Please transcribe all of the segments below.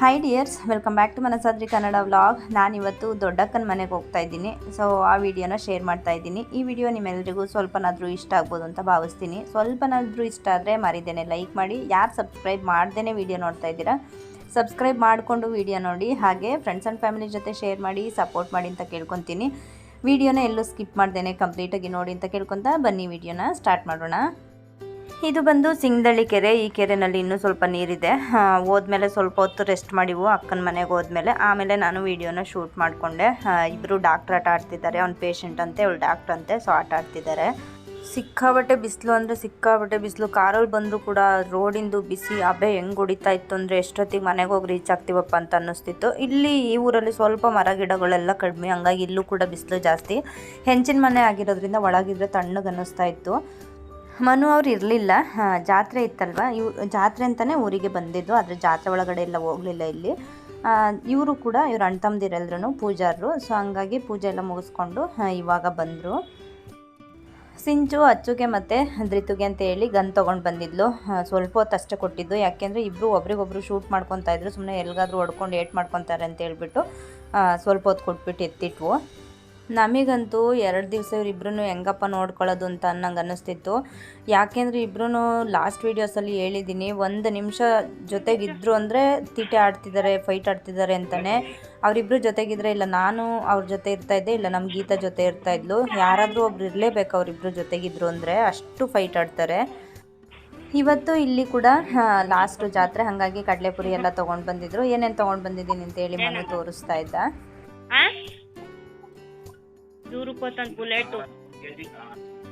Hi dears welcome back to Manasadri Kannada vlog ನಾನಿವತ್ತು ದೊಡ್ಡಕ್ಕನ ಮನೆಗೆ ಹೋಗ್ತಾ ಇದ್ದೀನಿ. ಸೊ ಆ ವಿಡಿಯೋನ ಶೇರ್ ಮಾಡ್ತಾ ಇದ್ದೀನಿ. ಈ ವಿಡಿಯೋ ನಿಮ್ಮೆಲ್ಲರಿಗೂ ಸ್ವಲ್ಪನಾದರೂ ಇಷ್ಟ ಆಗ್ಬೋದು ಅಂತ ಭಾವಿಸ್ತೀನಿ. ಸ್ವಲ್ಪನಾದರೂ ಇಷ್ಟ ಆದರೆ ಮರಿದೇನೆ ಲೈಕ್ ಮಾಡಿ. ಯಾರು ಸಬ್ಸ್ಕ್ರೈಬ್ ಮಾಡ್ದೇ ವಿಡಿಯೋ ನೋಡ್ತಾ ಇದ್ದೀರಾ ಸಬ್ಸ್ಕ್ರೈಬ್ ಮಾಡಿಕೊಂಡು ವಿಡಿಯೋ ನೋಡಿ. ಹಾಗೆ ಫ್ರೆಂಡ್ಸ್ ಆ್ಯಂಡ್ ಫ್ಯಾಮಿಲಿ ಜೊತೆ ಶೇರ್ ಮಾಡಿ ಸಪೋರ್ಟ್ ಮಾಡಿ ಅಂತ ಕೇಳ್ಕೊತೀನಿ. ವಿಡಿಯೋನ ಎಲ್ಲೂ ಸ್ಕಿಪ್ ಮಾಡ್ದೇನೆ ಕಂಪ್ಲೀಟಾಗಿ ನೋಡಿ ಅಂತ ಕೇಳ್ಕೊತಾ ಬನ್ನಿ ವಿಡಿಯೋನ ಸ್ಟಾರ್ಟ್ ಮಾಡೋಣ. ಇದು ಬಂದು ಸಿಂಗದಳ್ಳಿ ಕೆರೆ. ಈ ಕೆರೆನಲ್ಲಿ ಇನ್ನೂ ಸ್ವಲ್ಪ ನೀರಿದೆ. ಹೋದ್ಮೇಲೆ ಸ್ವಲ್ಪ ಹೊತ್ತು ರೆಸ್ಟ್ ಮಾಡಿವು ಅಕ್ಕನ ಮನೆಗೆ ಹೋದ್ಮೇಲೆ. ಆಮೇಲೆ ನಾನು ವಿಡಿಯೋನ ಶೂಟ್ ಮಾಡಿಕೊಂಡೆ. ಇಬ್ಬರು ಡಾಕ್ಟ್ರ್ ಆಟ ಆಡ್ತಿದ್ದಾರೆ. ಅವ್ನು ಪೇಷಂಟ್ ಅಂತೆ ಅವ್ಳು ಡಾಕ್ಟ್ರ್ ಅಂತೆ ಸೊ ಆಟ ಆಡ್ತಿದ್ದಾರೆ. ಸಿಕ್ಕಾಬಟ್ಟೆ ಬಿಸಿಲು ಅಂದರೆ ಸಿಕ್ಕಾಬಟ್ಟೆ ಬಿಸಿಲು. ಕಾರಲ್ಲಿ ಬಂದರೂ ಕೂಡ ರೋಡಿಂದು ಬಿಸಿ ಅಬೆ ಹೆಂಗೆ ಹೊಡಿತಾ ಇತ್ತು ಅಂದರೆ ಎಷ್ಟೊತ್ತಿಗೆ ಮನೆಗೆ ಹೋಗಿ ರೀಚ್ ಆಗ್ತೀವಪ್ಪ ಅಂತ ಅನ್ನಿಸ್ತಿತ್ತು. ಇಲ್ಲಿ ಈ ಊರಲ್ಲಿ ಸ್ವಲ್ಪ ಮರ ಗಿಡಗಳೆಲ್ಲ ಕಡಿಮೆ. ಹಂಗಾಗಿ ಇಲ್ಲೂ ಕೂಡ ಬಿಸಿಲು ಜಾಸ್ತಿ. ಹೆಂಚಿನ ಮನೆ ಆಗಿರೋದ್ರಿಂದ ಒಳಗಿದ್ರೆ ತಣ್ಣಗೆ ಅನ್ನಿಸ್ತಾ ಇತ್ತು. ಮನು ಅವ್ರು ಇರಲಿಲ್ಲ. ಜಾತ್ರೆ ಇತ್ತಲ್ವ? ಇವ್, ಜಾತ್ರೆ ಅಂತಲೇ ಊರಿಗೆ ಬಂದಿದ್ದು. ಆದರೆ ಜಾತ್ರೆ ಒಳಗಡೆ ಎಲ್ಲ ಹೋಗಲಿಲ್ಲ ಇಲ್ಲಿ. ಇವರು ಕೂಡ, ಇವ್ರ ಅಣ್ಣ ತಮ್ಮದಿರೆಲ್ಲರೂ ಪೂಜಾರರು. ಸೊ ಹಂಗಾಗಿ ಪೂಜೆ ಎಲ್ಲ ಮುಗಿಸ್ಕೊಂಡು ಇವಾಗ ಬಂದರು. ಸಿಂಚು, ಅಚ್ಚುಗೆ ಮತ್ತು ಧೃತುಗೆ ಅಂತ ಹೇಳಿ ಗನ್ ತೊಗೊಂಡು ಬಂದಿದ್ಲು. ಸ್ವಲ್ಪ ಹೊತ್ತು ಅಷ್ಟೇ ಕೊಟ್ಟಿದ್ದು. ಯಾಕೆಂದರೆ ಇಬ್ಬರು ಒಬ್ರಿಗೊಬ್ರು ಶೂಟ್ ಮಾಡ್ಕೊತಾ ಇದ್ರು. ಸುಮ್ಮನೆ ಎಲ್ಲಿಗಾದ್ರೂ ಹೊಡ್ಕೊಂಡು ಏಟ್ ಮಾಡ್ಕೊತಾರೆ ಅಂತ ಹೇಳ್ಬಿಟ್ಟು ಸ್ವಲ್ಪ ಹೊತ್ತು ಕೊಟ್ಬಿಟ್ಟು ಎತ್ತಿಟ್ವು. ನಮಗಂತೂ ಎರಡು ದಿವಸ ಇವ್ರಿಬ್ರು ಹೆಂಗಪ್ಪ ನೋಡ್ಕೊಳ್ಳೋದು ಅಂತ ನಂಗೆ ಅನ್ನಿಸ್ತಿತ್ತು. ಯಾಕೆಂದರೆ ಇಬ್ಬರೂ ಲಾಸ್ಟ್ ವೀಡಿಯೋಸಲ್ಲಿ ಹೇಳಿದ್ದೀನಿ ಒಂದು ನಿಮಿಷ ಜೊತೆಗಿದ್ರು ಅಂದರೆ ತೀಟೆ ಆಡ್ತಿದ್ದಾರೆ ಫೈಟ್ ಆಡ್ತಿದ್ದಾರೆ ಅಂತಲೇ ಅವರಿಬ್ಬರು ಜೊತೆಗಿದ್ರೆ ಇಲ್ಲ ನಾನು ಅವ್ರ ಜೊತೆ ಇರ್ತಾ ಇದ್ದೆ ಇಲ್ಲ ನಮ್ಮ ಗೀತಾ ಜೊತೆ ಇರ್ತಾ ಇದ್ಲು. ಯಾರಾದರೂ ಒಬ್ರು ಇರಲೇಬೇಕು ಅವರಿಬ್ಬರು ಜೊತೆಗಿದ್ರು ಅಂದರೆ ಅಷ್ಟು ಫೈಟ್ ಆಡ್ತಾರೆ. ಇವತ್ತು ಇಲ್ಲಿ ಕೂಡ ಲಾಸ್ಟ್ ಜಾತ್ರೆ ಹಾಗಾಗಿ ಕಡಲೆಪುರಿ ಎಲ್ಲ ತೊಗೊಂಡು ಬಂದಿದ್ರು. ಏನೇನು ತಗೊಂಡು ಬಂದಿದ್ದೀನಿ ಅಂತ ಹೇಳಿ ಮನೆ ತೋರಿಸ್ತಾ ಇದ್ದ? ನೂರು ರೂಪಾಯಿ ಬುಲೆಟು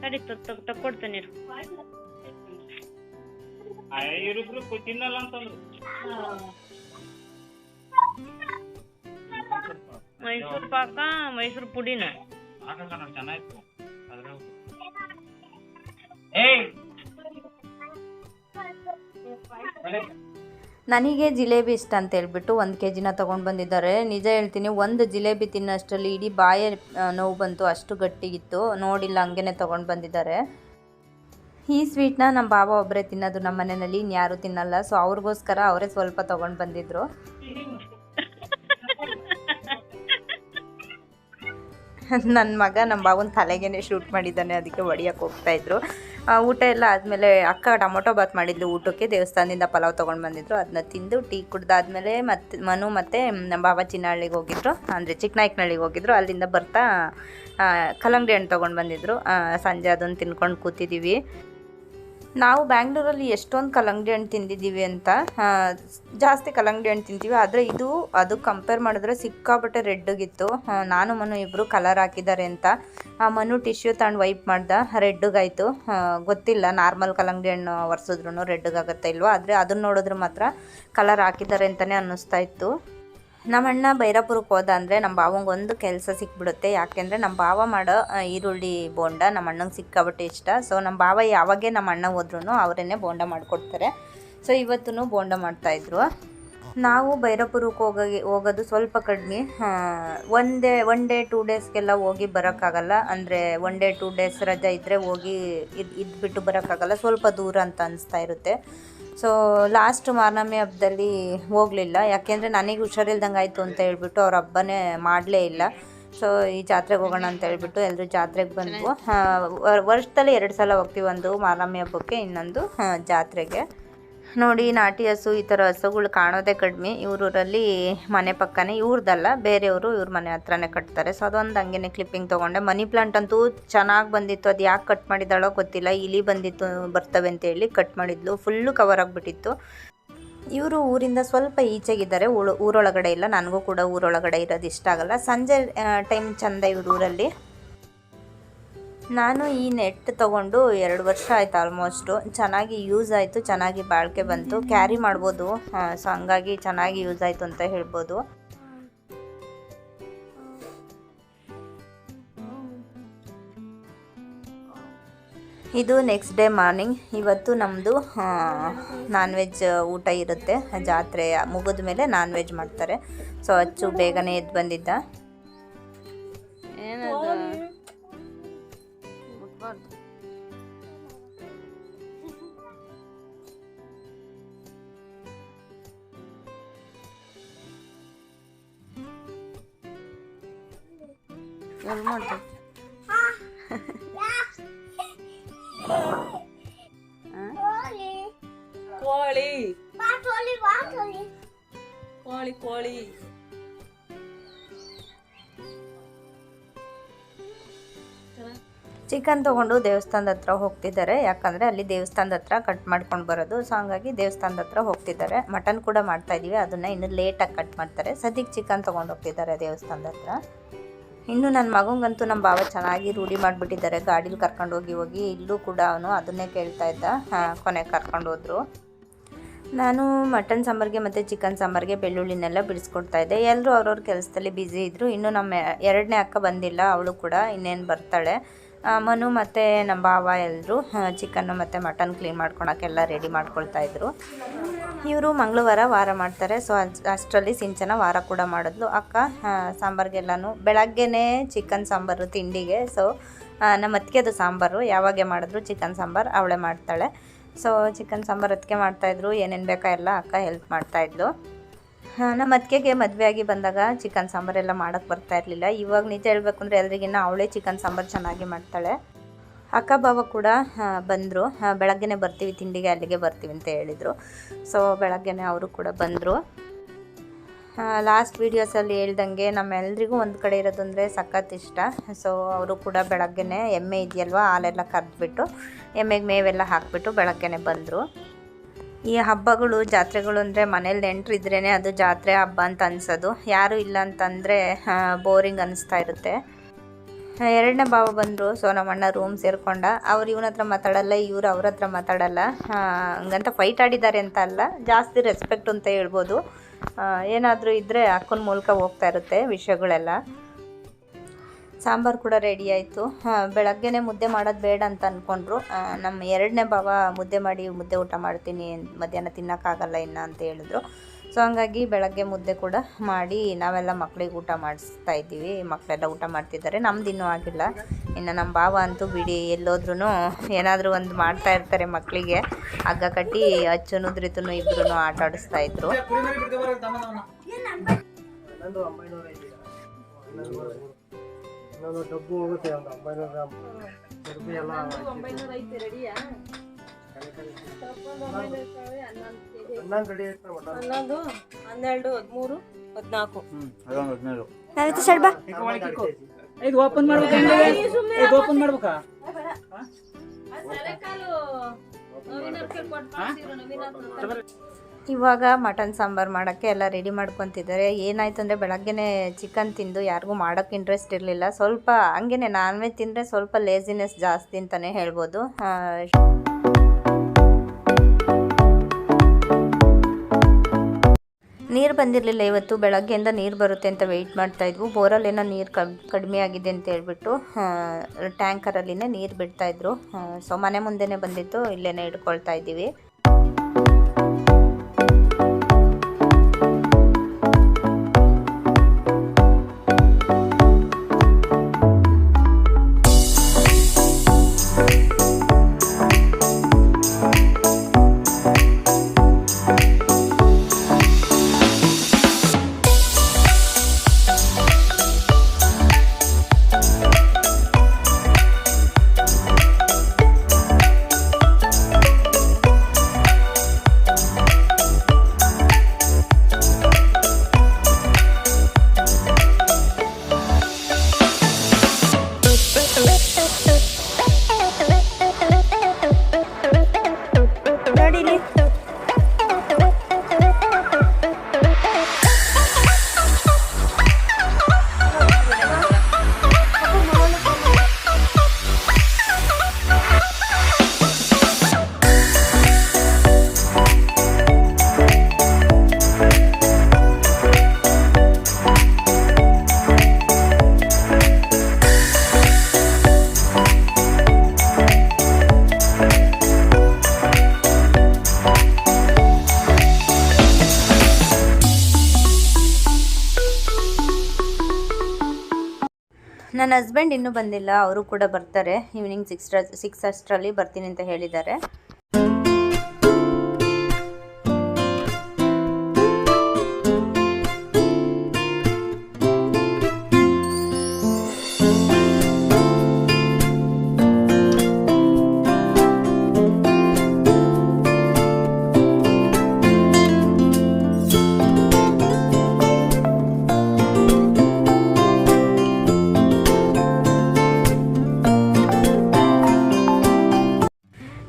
ಸರಿ ತಕ್ಕೊಡ್ತೇನೆ. ಇವ್ರಿಬ್ರು ತಿನ್ನಲ್ಲ ಅಂತಂದ್ರು. ಮೈಸೂರು ಪಾಕ ಮೈಸೂರು ಪುಡಿನ. ಚೆನ್ನಾಗಿತ್ತು. ಏಯ್! ನನಗೆ ಜಿಲೇಬಿ ಇಷ್ಟ ಅಂತ ಹೇಳ್ಬಿಟ್ಟು ಒಂದು ಕೆ ಜಿನ ತೊಗೊಂಡು ಬಂದಿದ್ದಾರೆ. ನಿಜ ಹೇಳ್ತೀನಿ ಒಂದು ಜಿಲೇಬಿ ತಿನ್ನೋಷ್ಟರಲ್ಲಿ ಇಡೀ ಬಾಯ ನೋವು ಬಂತು ಅಷ್ಟು ಗಟ್ಟಿಗಿತ್ತು. ನೋಡಿಲ್ಲ ಹಂಗೇ ತೊಗೊಂಡು ಬಂದಿದ್ದಾರೆ. ಈ ಸ್ವೀಟ್ನ ನಮ್ಮ ಬಾಬ ಒಬ್ಬರೇ ತಿನ್ನೋದು ನಮ್ಮ ಮನೆಯಲ್ಲಿ ಇನ್ಯಾರೂ ತಿನ್ನಲ್ಲ. ಸೊ ಅವ್ರಿಗೋಸ್ಕರ ಅವರೇ ಸ್ವಲ್ಪ ತೊಗೊಂಡು ಬಂದಿದ್ರು. ನನ್ನ ಮಗ ನಮ್ಮ ಬಾಬನ ತಲೆಗೇನೆ ಶೂಟ್ ಮಾಡಿದ್ದಾನೆ ಅದಕ್ಕೆ ಹೊಡಿಯೋಕೆ ಹೋಗ್ತಾ ಇದ್ರು. ಆ, ಊಟ ಎಲ್ಲ ಆದಮೇಲೆ ಅಕ್ಕ ಟೊಮೊಟೊ ಬಾತ್ ಮಾಡಿದ್ಲು ಊಟಕ್ಕೆ, ದೇವಸ್ಥಾನದಿಂದ ಪಲಾವ್ ತೊಗೊಂಡು ಬಂದಿದ್ರು. ಅದನ್ನ ತಿಂದು ಟೀ ಕುಡ್ದಾದ್ಮೇಲೆ ಮತ್ತೆ ಮನು ಮತ್ತು ನಮ್ಮ ಬಾಬಾ ಚಿನ್ನಹಳ್ಳಿಗೆ ಹೋಗಿದ್ರು. ಅಂದರೆ ಚಿಕ್ಕನಾಯ್ಕನಹಳ್ಳಿಗೆ ಹೋಗಿದ್ರು. ಅಲ್ಲಿಂದ ಬರ್ತಾ ಕಲಂಗಡಿ ಹಣ್ಣು ತೊಗೊಂಡು ಬಂದಿದ್ರು. ಸಂಜೆ ಅದನ್ನು ತಿನ್ಕೊಂಡು ಕೂತಿದ್ದೀವಿ ನಾವು ಬ್ಯಾಂಗ್ಳೂರಲ್ಲಿ ಎಷ್ಟೊಂದು ಕಲ್ಲಂಗಡಿ ಹಣ್ಣು ತಿಂದಿದ್ದೀವಿ ಅಂತ ಜಾಸ್ತಿ ಕಲ್ಲಂಗಡಿ ಹಣ್ಣು ತಿಂತೀವಿ. ಆದರೆ ಇದು, ಅದು ಕಂಪೇರ್ ಮಾಡಿದ್ರೆ ಸಿಕ್ಕಾಪಟ್ಟೆ ರೆಡ್ಡಗಿತ್ತು ನಾನು, ಮನು ಇಬ್ಬರು ಕಲರ್ ಹಾಕಿದ್ದಾರೆ ಅಂತ. ಆ, ಮನು ಟಿಶ್ಯೂ ತಗೊಂಡು ವೈಪ್ ಮಾಡ್ದೆ ರೆಡ್ಡಗಾಯಿತು ಗೊತ್ತಿಲ್ಲ ನಾರ್ಮಲ್ ಕಲ್ಲಂಗಡಿ ಹಣ್ಣು ಒರೆಸಿದ್ರು ರೆಡ್ಡಗಾಗತ್ತೆ ಇಲ್ವೋ. ಆದರೆ ಅದನ್ನ ನೋಡಿದ್ರೆ ಮಾತ್ರ ಕಲರ್ ಹಾಕಿದ್ದಾರೆ ಅಂತಲೇ ಅನ್ನಿಸ್ತಾ ಇತ್ತು. ನಮ್ಮ ಅಣ್ಣ ಬೈರಾಪುರಕ್ಕೆ ಹೋದ ಅಂದರೆ ನಮ್ಮ ಭಾವಂಗೆ ಒಂದು ಕೆಲಸ ಸಿಕ್ಬಿಡುತ್ತೆ. ಯಾಕೆಂದರೆ ನಮ್ಮ ಭಾವ ಮಾಡೋ ಈರುಳ್ಳಿ ಬೋಂಡ ನಮ್ಮ ಅಣ್ಣಂಗೆ ಸಿಕ್ಕಾಬಿಟ್ಟು ಇಷ್ಟ. ಸೊ ನಮ್ಮ ಭಾವ ಯಾವಾಗೇ ನಮ್ಮ ಅಣ್ಣ ಹೋದ್ರೂ ಅವರೇನೆ ಬೋಂಡ ಮಾಡಿಕೊಡ್ತಾರೆ. ಸೊ ಇವತ್ತೂ ಬೋಂಡ ಮಾಡ್ತಾಯಿದ್ರು ನಾವು ಭೈರಪುರಕ್ಕೆ ಹೋಗಿ ಹೋಗೋದು ಸ್ವಲ್ಪ ಕಡಿಮೆ one day one day two ಡೇಸ್ಗೆಲ್ಲ ಹೋಗಿ ಬರೋಕ್ಕಾಗಲ್ಲ. ಅಂದರೆ ಒನ್ ಡೇ ಟೂ ಡೇಸ್ ರಜೆ ಇದ್ದರೆ ಹೋಗಿ ಇದು, ಇದ್ಬಿಟ್ಟು ಬರೋಕ್ಕಾಗಲ್ಲ. ಸ್ವಲ್ಪ ದೂರ ಅಂತ ಅನಿಸ್ತಾ ಇರುತ್ತೆ. ಸೊ ಲಾಸ್ಟ್ ಮಾರ್ನಮಿ ಹಬ್ಬದಲ್ಲಿ ಹೋಗಲಿಲ್ಲ. ಯಾಕೆಂದರೆ ನನಗೆ ಹುಷಾರಿಲ್ದಂಗೆ ಆಯಿತು ಅಂತ ಹೇಳ್ಬಿಟ್ಟು ಅವ್ರ ಹಬ್ಬನೇ ಮಾಡಲೇ ಇಲ್ಲ. ಸೊ ಈ ಜಾತ್ರೆಗೆ ಹೋಗೋಣ ಅಂತ ಹೇಳ್ಬಿಟ್ಟು ಎಲ್ಲರೂ ಜಾತ್ರೆಗೆ ಬಂದ್ವು. ವರ್ಷದಲ್ಲಿ ಎರಡು ಸಲ ಹೋಗ್ತೀವಿ ಒಂದು ಮಾರಮ್ಮಿ ಹಬ್ಬಕ್ಕೆ, ಇನ್ನೊಂದು ಜಾತ್ರೆಗೆ. ನೋಡಿ, ನಾಟಿ ಹಸು, ಈ ಥರ ಹಸುಗಳು ಕಾಣೋದೇ ಕಡಿಮೆ. ಇವರೂರಲ್ಲಿ ಮನೆ ಪಕ್ಕನೇ ಇವ್ರದ್ದಲ್ಲ ಬೇರೆಯವರು ಇವ್ರ ಮನೆ ಹತ್ರನೇ ಕಟ್ತಾರೆ. ಸೊ ಅದೊಂದು ಹಂಗೇನೆ ಕ್ಲಿಪ್ಪಿಂಗ್ ತೊಗೊಂಡೆ. ಮನಿ ಪ್ಲಾಂಟ್ ಅಂತೂ ಚೆನ್ನಾಗಿ ಬಂದಿತ್ತು. ಅದು ಯಾಕೆ ಕಟ್ ಮಾಡಿದಾಳೋ ಗೊತ್ತಿಲ್ಲ. ಇಲಿ ಬಂದಿತ್ತು, ಬರ್ತವೆ ಅಂತೇಳಿ ಕಟ್ ಮಾಡಿದ್ಲು. ಫುಲ್ಲು ಕವರ್ ಆಗಿಬಿಟ್ಟಿತ್ತು. ಇವರು ಊರಿಂದ ಸ್ವಲ್ಪ ಈಚೆಗಿದ್ದಾರೆ. ಊರೊಳಗಡೆ ಇಲ್ಲ. ನನಗೂ ಕೂಡ ಊರೊಳಗಡೆ ಇರೋದು ಇಷ್ಟ ಆಗಲ್ಲ. ಸಂಜೆ ಟೈಮ್ ಚಂದ ಇವ್ರ ಊರಲ್ಲಿ. ನಾನು ಈ ನೆಟ್ ತಗೊಂಡು ಎರಡು ವರ್ಷ ಆಯ್ತು ಆಲ್ಮೋಸ್ಟು ಚೆನ್ನಾಗಿ ಯೂಸ್ ಆಯಿತು, ಚೆನ್ನಾಗಿ ಬಾಳಿಕೆ ಬಂತು. ಕ್ಯಾರಿ ಮಾಡ್ಬೋದು. ಸೊ ಹಂಗಾಗಿ ಚೆನ್ನಾಗಿ ಯೂಸ್ ಆಯಿತು ಅಂತ ಹೇಳ್ಬೋದು. ಇದು ನೆಕ್ಸ್ಟ್ ಡೇ ಮಾರ್ನಿಂಗ್ ಇವತ್ತು ನಮ್ಮದು ನಾನ್ ವೆಜ್ ಊಟ ಇರುತ್ತೆ. ಜಾತ್ರೆ ಮುಗಿದ ಮೇಲೆ ನಾನ್ ವೆಜ್ ಮಾಡ್ತಾರೆ. ಸೊ ಅಚ್ಚು ಬೇಗನೆ ಎದ್ದು ಬಂದಿದ್ದ. ಎಲ್ಲಿ ಮಾಡ್ತು ಕೋಳಿ ಕೋಳಿ ಕೋಳಿ ಚಿಕನ್ ತಗೊಂಡು ದೇವಸ್ಥಾನದ ಹತ್ರ ಹೋಗ್ತಿದ್ದಾರೆ. ಯಾಕಂದರೆ ಅಲ್ಲಿ ದೇವಸ್ಥಾನದ ಹತ್ರ ಕಟ್ ಮಾಡ್ಕೊಂಡು ಬರೋದು. ಸೊ ಹಂಗಾಗಿ ದೇವಸ್ಥಾನದ ಹತ್ರ ಹೋಗ್ತಿದ್ದಾರೆ. ಮಟನ್ ಕೂಡ ಮಾಡ್ತಾ ಇದೀವಿ. ಅದನ್ನು ಇನ್ನು ಲೇಟಾಗಿ ಕಟ್ ಮಾಡ್ತಾರೆ. ಸದ್ಯಕ್ಕೆ ಚಿಕನ್ ತಗೊಂಡು ಹೋಗ್ತಿದ್ದಾರೆ ದೇವಸ್ಥಾನದ ಹತ್ರ. ಇನ್ನು ನನ್ನ ಮಗಂಗಂತೂ ನಮ್ಮ ಬಾವ ಚೆನ್ನಾಗಿ ರೂಢಿ ಮಾಡಿಬಿಟ್ಟಿದ್ದಾರೆ. ಗಾಡೀಲಿ ಕರ್ಕೊಂಡು ಹೋಗಿ ಹೋಗಿ ಇಲ್ಲೂ ಕೂಡ ಅವನು ಅದನ್ನೇ ಕೇಳ್ತಾ ಇದ್ದ. ಕೊನೆಗೆ ಕರ್ಕೊಂಡು ಹೋದರು. ನಾನು ಮಟನ್ ಸಾಂಬಾರಿಗೆ ಮತ್ತು ಚಿಕನ್ ಸಾಂಬಾರಿಗೆ ಬೆಳ್ಳುಳ್ಳಿನೆಲ್ಲ ಬಿಡಿಸ್ಕೊಡ್ತಾ ಇದ್ದೆ. ಎಲ್ಲರೂ ಅವ್ರವ್ರ ಕೆಲಸದಲ್ಲಿ ಬ್ಯುಸಿ ಇದ್ದರು ಇನ್ನು ನಮ್ಮ ಎರಡನೇ ಅಕ್ಕ ಬಂದಿಲ್ಲ, ಅವಳು ಕೂಡ ಇನ್ನೇನು ಬರ್ತಾಳೆ. ಮನು ಮತ್ತು ನಮ್ಮ ಭಾವ ಎಲ್ಲರೂ ಚಿಕನ್ನು ಮತ್ತು ಮಟನ್ ಕ್ಲೀನ್ ಮಾಡ್ಕೊಳಕ್ಕೆಲ್ಲ ರೆಡಿ ಮಾಡ್ಕೊಳ್ತಾ ಇದ್ರು. ಇವರು ಮಂಗಳವಾರ ವಾರ ಮಾಡ್ತಾರೆ. ಸೊ ಅಷ್ಟರಲ್ಲಿ ಸಿಂಚನ ವಾರ ಕೂಡ ಮಾಡಿದ್ಲು. ಅಕ್ಕ ಸಾಂಬಾರಿಗೆಲ್ಲನೂ ಬೆಳಗ್ಗೆನೇ ಚಿಕನ್ ಸಾಂಬಾರು ತಿಂಡಿಗೆ. ಸೊ ನಮ್ಮ ಅತ್ತಿಗೆ ಅದು ಸಾಂಬಾರು. ಯಾವಾಗೆ ಮಾಡಿದ್ರು ಚಿಕನ್ ಸಾಂಬಾರು, ಅವಳೇ ಮಾಡ್ತಾಳೆ. ಸೊ ಚಿಕನ್ ಸಾಂಬಾರು ಅತ್ತಿಗೆ ಮಾಡ್ತಾಯಿದ್ರು ಏನೇನು ಬೇಕಾ ಎಲ್ಲ ಅಕ್ಕ ಹೆಲ್ಪ್ ಮಾಡ್ತಾಯಿದ್ಲು ನಮ್ಮ ಅತ್ತಿಗೆಗೆ ಆಗಿ ಬಂದಾಗ ಚಿಕನ್ ಸಾಂಬಾರೆಲ್ಲ ಮಾಡೋಕ್ಕೆ ಬರ್ತಾ ಇರಲಿಲ್ಲ. ಇವಾಗ ನಿಜ ಹೇಳಬೇಕು ಅಂದರೆ ಎಲ್ರಿಗಿನ್ನ ಅವಳೇ ಚಿಕನ್ ಸಾಂಬಾರು ಚೆನ್ನಾಗಿ ಮಾಡ್ತಾಳೆ. ಅಕ್ಕ ಬಾವ ಕೂಡ ಬಂದರು. ಬೆಳಗ್ಗೆನೇ ಬರ್ತೀವಿ, ತಿಂಡಿಗೆ ಅಲ್ಲಿಗೆ ಬರ್ತೀವಿ ಅಂತ ಹೇಳಿದರು. ಸೊ ಬೆಳಗ್ಗೆನೇ ಅವರು ಕೂಡ ಬಂದರು. ಲಾಸ್ಟ್ ವೀಡಿಯೋಸಲ್ಲಿ ಹೇಳ್ದಂಗೆ ನಮ್ಮೆಲ್ರಿಗೂ ಒಂದು ಕಡೆ ಇರೋದು ಅಂದರೆ ಸಖತ್ ಇಷ್ಟ. ಸೊ ಅವರು ಕೂಡ ಬೆಳಗ್ಗೆನೆ ಎಮ್ಮೆ ಇದೆಯಲ್ವ, ಹಾಲೆಲ್ಲ ಕರೆದ್ಬಿಟ್ಟು ಎಮ್ಮೆಗೆ ಮೇವೆಲ್ಲ ಹಾಕಿಬಿಟ್ಟು ಬೆಳಗ್ಗೆನೆ ಬಂದರು. ಈ ಹಬ್ಬಗಳು, ಜಾತ್ರೆಗಳು ಅಂದರೆ ಮನೇಲಿ ನೆಂಟ್ರು ಇದ್ರೇ ಅದು ಜಾತ್ರೆ ಹಬ್ಬ ಅಂತ ಅನ್ಸೋದು. ಯಾರು ಇಲ್ಲ ಅಂತಂದರೆ ಬೋರಿಂಗ್ ಅನಿಸ್ತಾ ಇರುತ್ತೆ. ಎರಡನೇ ಭಾವ ಬಂದರು, ಸೊ ನಮ್ಮಣ್ಣ ರೂಮ್ ಸೇರ್ಕೊಂಡ. ಅವ್ರು ಇವನ ಹತ್ರ ಮಾತಾಡಲ್ಲ, ಇವ್ರು ಅವ್ರ ಹತ್ರ ಮಾತಾಡಲ್ಲ. ಹಂಗಂತ ಫೈಟ್ ಆಡಿದ್ದಾರೆ ಅಂತ ಅಲ್ಲ, ಜಾಸ್ತಿ ರೆಸ್ಪೆಕ್ಟ್ ಅಂತ ಹೇಳ್ಬೋದು. ಏನಾದರೂ ಇದ್ದರೆ ಅಕ್ಕನ ಮೂಲಕ ಹೋಗ್ತಾ ಇರುತ್ತೆ ವಿಷಯಗಳೆಲ್ಲ. ಸಾಂಬಾರು ಕೂಡ ರೆಡಿ ಆಯಿತು. ಬೆಳಗ್ಗೆನೆ ಮುದ್ದೆ ಮಾಡೋದು ಬೇಡ ಅಂತ ಅಂದ್ಕೊಂಡ್ರು ನಮ್ಮ ಎರಡನೇ ಭಾವ ಮುದ್ದೆ ಮಾಡಿ ಮುದ್ದೆ ಊಟ ಮಾಡ್ತೀನಿ ಮಧ್ಯಾಹ್ನ ತಿನ್ನೋಕ್ಕಾಗಲ್ಲ ಇನ್ನು ಅಂತ ಹೇಳಿದ್ರು. ಸೊ ಹಂಗಾಗಿ ಬೆಳಗ್ಗೆ ಮುದ್ದೆ ಕೂಡ ಮಾಡಿ ನಾವೆಲ್ಲ ಮಕ್ಕಳಿಗೆ ಊಟ ಮಾಡಿಸ್ತಾ ಇದ್ದೀವಿ. ಮಕ್ಕಳೆಲ್ಲ ಊಟ ಮಾಡ್ತಿದ್ದಾರೆ. ನಮ್ದು ಇನ್ನೂ ಆಗಿಲ್ಲ. ಇನ್ನು ನಮ್ಮ ಭಾವ ಅಂತೂ ಬಿಡಿ ಎಲ್ಲೋದ್ರೂ ಏನಾದರೂ ಒಂದು ಮಾಡ್ತಾ ಇರ್ತಾರೆ ಮಕ್ಕಳಿಗೆ ಹಗ್ಗ ಕಟ್ಟಿ ಅಚ್ಚು ಧೃತನು ಇಬ್ಬರೂ ಆಟ ಆಡಿಸ್ತಾ ಇದ್ರು. ಇನ್ನೊಂದು ಡಬ್ಬು ಹೋಗುತ್ತೆ ಒಂದು ಒಂಬೈನೂರು ಗ್ರಾಮ್. ಡಬ್ಬಿ ಎಲ್ಲ ಹನ್ನೊಂದು ರೆಡಿ ಮಟನ್ ಹನ್ನೊಂದು ಹನ್ನೆರಡು ಹದಿಮೂರು ಹದಿನಾಲ್ಕು. ಇದು ಓಪನ್ ಮಾಡ್ಬೇಕಾ? ಇದು ಓಪನ್ ಮಾಡ್ಬೇಕಾ? ಇವಾಗ ಮಟನ್, ಸಾಂಬಾರು ಮಾಡೋಕ್ಕೆ ಎಲ್ಲ ರೆಡಿ ಮಾಡ್ಕೊತಿದ್ದಾರೆ. ಏನಾಯ್ತು ಅಂದರೆ ಬೆಳಗ್ಗೆನೆ ಚಿಕನ್ ತಿಂದು ಯಾರಿಗೂ ಮಾಡೋಕ್ಕೆ ಇಂಟ್ರೆಸ್ಟ್ ಇರಲಿಲ್ಲ. ಸ್ವಲ್ಪ ಹಂಗೇನೆ ನಾನ್ ವೆಜ್ ತಿಂದರೆ ಸ್ವಲ್ಪ ಲೇಸಿನೆಸ್ ಜಾಸ್ತಿ ಅಂತಲೇ ಹೇಳ್ಬೋದು. ನೀರು ಬಂದಿರಲಿಲ್ಲ ಇವತ್ತು. ಬೆಳಗ್ಗೆಯಿಂದ ನೀರು ಬರುತ್ತೆ ಅಂತ ವೆಯ್ಟ್ ಮಾಡ್ತಾ ಇದ್ವು. ಬೋರಲ್ಲಿ ಏನೋ ನೀರು ಕಡಿಮೆ ಆಗಿದೆ ಅಂತ ಹೇಳ್ಬಿಟ್ಟು ಟ್ಯಾಂಕರಲ್ಲಿನೇ ನೀರು ಬಿಡ್ತಾಯಿದ್ರು ಸೊ ಮನೆ ಮುಂದೆನೇ ಬಂದಿತ್ತು. ಇಲ್ಲೇನೆ ಇಟ್ಕೊಳ್ತಾ ಇದ್ದೀವಿ. ನನ್ನ ಹಸ್ಬೆಂಡ್ ಇನ್ನೂ ಬಂದಿಲ್ಲ ಅವರು ಕೂಡ ಬರ್ತಾರೆ. ಈವ್ನಿಂಗ್ ಸಿಕ್ಸ್ ಸಿಕ್ಸ್ ಅಷ್ಟರಲ್ಲಿ ಬರ್ತೀನಿ ಅಂತ ಹೇಳಿದ್ದಾರೆ.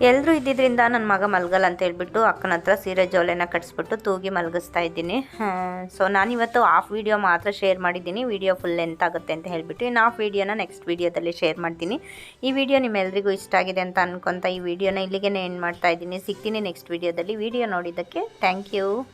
ಎಲ್ಲರೂ ಇದ್ದಿದ್ದರಿಂದ ನನ್ನ ಮಗ ಮಲಗಲ್ಲ ಅಂತ ಹೇಳ್ಬಿಟ್ಟು ಅಕ್ಕನ ಹತ್ರ ಸೀರೆ ಜೋಲೆನ ಕಟ್ಸ್ಬಿಟ್ಟು ತೂಗಿ ಮಲಗಿಸ್ತಾ ಇದ್ದೀನಿ. ಸೊ ನಾನಿವತ್ತು ಹಾಫ್ ವಿಡಿಯೋ ಮಾತ್ರ ಶೇರ್ ಮಾಡಿದ್ದೀನಿ. ವಿಡಿಯೋ ಫುಲ್ ಲೆಂತ್ ಆಗುತ್ತೆ ಅಂತ ಹೇಳ್ಬಿಟ್ಟು ಇನ್ನು ಹಾಫ್ ವಿಡಿಯೋನ ನೆಕ್ಸ್ಟ್ ವಿಡಿಯೋದಲ್ಲಿ ಶೇರ್ ಮಾಡ್ತೀನಿ. ಈ ವಿಡಿಯೋ ನಿಮ್ಮೆಲ್ಲರಿಗೂ ಇಷ್ಟ ಆಗಿದೆ ಅಂತ ಅನ್ಕೊತ ಈ ವಿಡಿಯೋನ ಇಲ್ಲಿಗೆ ಎಂಡ್ ಮಾಡ್ತಾ ಇದ್ದೀನಿ. ಸಿಗ್ತೀನಿ ನೆಕ್ಸ್ಟ್ ವಿಡಿಯೋದಲ್ಲಿ ವಿಡಿಯೋ ನೋಡಿದ್ದಕ್ಕೆ ಥ್ಯಾಂಕ್ ಯು